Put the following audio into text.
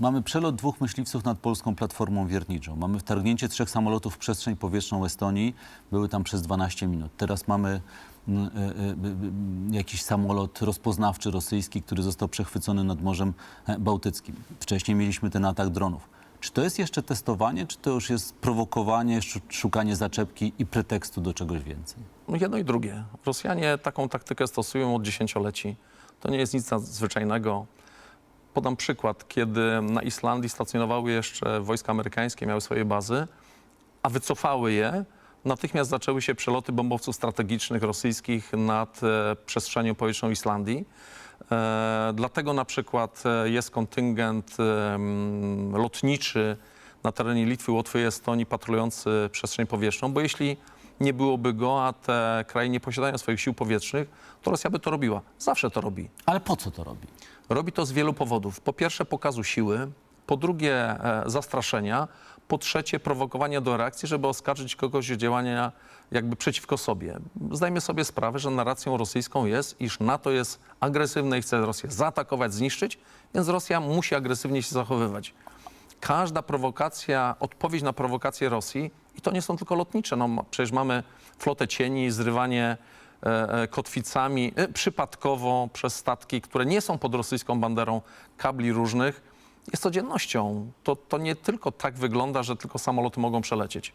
Mamy przelot dwóch myśliwców nad polską platformą wiertniczą. Mamy wtargnięcie trzech samolotów w przestrzeń powietrzną Estonii. Były tam przez 12 minut. Teraz mamy mm, y, y, y, jakiś samolot rozpoznawczy rosyjski, który został przechwycony nad Morzem e, Bałtyckim. Wcześniej mieliśmy ten atak dronów. Czy to jest jeszcze testowanie, czy to już jest prowokowanie, szu- szukanie zaczepki i pretekstu do czegoś więcej? No jedno i drugie. Rosjanie taką taktykę stosują od dziesięcioleci. To nie jest nic nadzwyczajnego. Podam przykład, kiedy na Islandii stacjonowały jeszcze wojska amerykańskie, miały swoje bazy, a wycofały je, natychmiast zaczęły się przeloty bombowców strategicznych rosyjskich nad e, przestrzenią powietrzną Islandii. E, dlatego na przykład e, jest kontyngent lotniczy na terenie Litwy, Łotwy i Estonii patrolujący przestrzeń powietrzną, bo jeśli nie byłoby go, a te kraje nie posiadają swoich sił powietrznych, to Rosja by to robiła. Zawsze to robi. Ale po co to robi? Robi to z wielu powodów. Po pierwsze pokazu siły, po drugie e, zastraszenia, po trzecie prowokowania do reakcji, żeby oskarżyć kogoś o działania jakby przeciwko sobie. Zdajmy sobie sprawę, że narracją rosyjską jest, iż NATO jest agresywne i chce Rosję zaatakować, zniszczyć, więc Rosja musi agresywnie się zachowywać. Każda prowokacja, odpowiedź na prowokację Rosji, i to nie są tylko lotnicze, no, przecież mamy flotę cieni, zrywanie e, e, kotwicami e, przypadkowo przez statki, które nie są pod rosyjską banderą kabli różnych, jest codziennością. To, to nie tylko tak wygląda, że tylko samoloty mogą przelecieć.